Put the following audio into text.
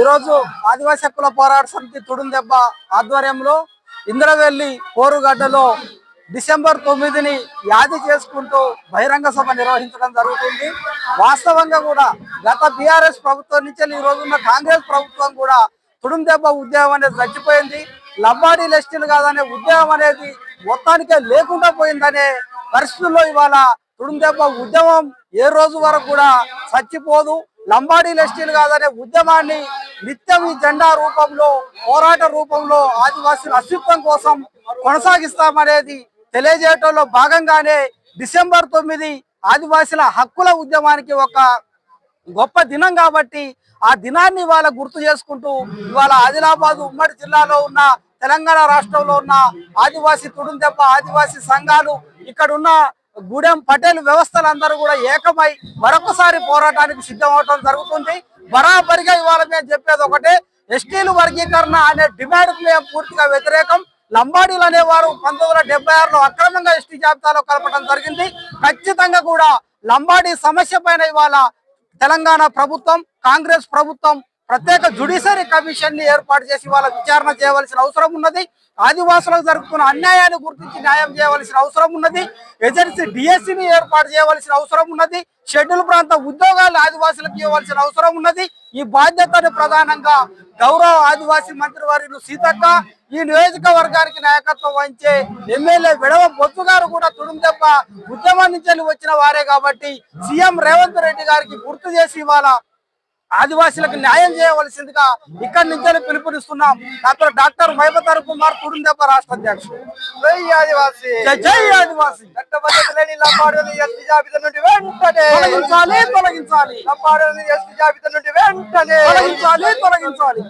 ఈరోజు ఆదివాసీ హక్కుల పోరాట సమితి తుడుందెబ్బ ఆధ్వర్యంలో ఇంద్రవెల్లి పోరుగడ్డలో డిసెంబర్ తొమ్మిదిని యాది చేసుకుంటూ బహిరంగ సభ నిర్వహించడం జరుగుతుంది. వాస్తవంగా కూడా గత బీఆర్ఎస్ ప్రభుత్వం నుంచి ఈ రోజున్న కాంగ్రెస్ ప్రభుత్వం కూడా తుడుందెబ్బ ఉద్యమం అనేది చచ్చిపోయింది లబ్బాడీ లెస్టులు కాదనే ఉద్యమం అనేది మొత్తానికే లేకుండా పోయిందనే పరిస్థితుల్లో ఇవాళ తుడుందెబ్బ ఉద్యమం ఏ రోజు వరకు కూడా చచ్చిపోదు. లంబాడీ లెస్టీలు కాదనే ఉద్యమాన్ని నిత్యం ఈ జెండా రూపంలో పోరాట రూపంలో ఆదివాసీల అస్తిత్వం కోసం కొనసాగిస్తామనేది తెలియజేయటంలో భాగంగానే డిసెంబర్ తొమ్మిది ఆదివాసీల హక్కుల ఉద్యమానికి ఒక గొప్ప దినం కాబట్టి ఆ దినాన్ని ఇవాళ గుర్తు చేసుకుంటూ ఇవాళ ఆదిలాబాద్ ఉమ్మడి జిల్లాలో ఉన్న తెలంగాణ రాష్ట్రంలో ఉన్న ఆదివాసీ తుడుందెబ్బ ఆదివాసీ సంఘాలు ఇక్కడున్న గూడెం పటేల్ వ్యవస్థలందరూ కూడా ఏకమై మరొకసారి పోరాటానికి సిద్ధమవటం జరుగుతుంది. బరాబరిగా ఇవాళ మేము చెప్పేది ఒకటే ఎస్టీలు వర్గీకరణ అనే డిమాండ్ మేము పూర్తిగా వ్యతిరేకం. లంబాడీలు అనేవారు పంతొమ్మిది వందల ఆరులో అక్రమంగా ఎస్టీ జాబితాలో కలపడం జరిగింది. ఖచ్చితంగా కూడా లంబాడీ సమస్య పైన ఇవాళ తెలంగాణ ప్రభుత్వం కాంగ్రెస్ ప్రభుత్వం ప్రత్యేక జుడిషియరీ కమిషన్ని ఏర్పాటు చేసి వాళ్ళ విచారణ చేయవలసిన అవసరం ఉన్నది. ఆదివాసులకు జరుగుతున్న అన్యాయాన్ని గుర్తించి న్యాయం చేయవలసిన అవసరం ఉన్నది. ఏజెన్సీ డిఎస్సిని ఏర్పాటు చేయవలసిన అవసరం ఉన్నది. షెడ్యూల్ ప్రాంత ఉద్యోగాలు ఆదివాసులకు ఇవ్వవలసిన అవసరం ఉన్నది. ఈ బాధ్యతను ప్రధానంగా గౌరవ ఆదివాసీ మంత్రివర్యులు సీతక్క ఈ నియోజకవర్గానికి నాయకత్వం వహించే ఎమ్మెల్యే విడవ బొత్తు గారు కూడా తుడుందెబ్బ ఉద్యమం నుంచి వచ్చిన వారే కాబట్టి సీఎం రేవంత్ రెడ్డి గారికి గుర్తు చేసి ఇవాళ ఆదివాసీలకు న్యాయం చేయవలసిందిగా ఇక్కడి నుంచే పిలుపునిస్తున్నాం. డాక్టర్ డాక్టర్ మైబతర్ కుమార్ తుడుందెబ్బ రాష్ట్ర అధ్యక్షుడు. జై ఆదివాసి. ఆదివాసీ. తొలగించాలి తొలగించాలి తొలగించాలి.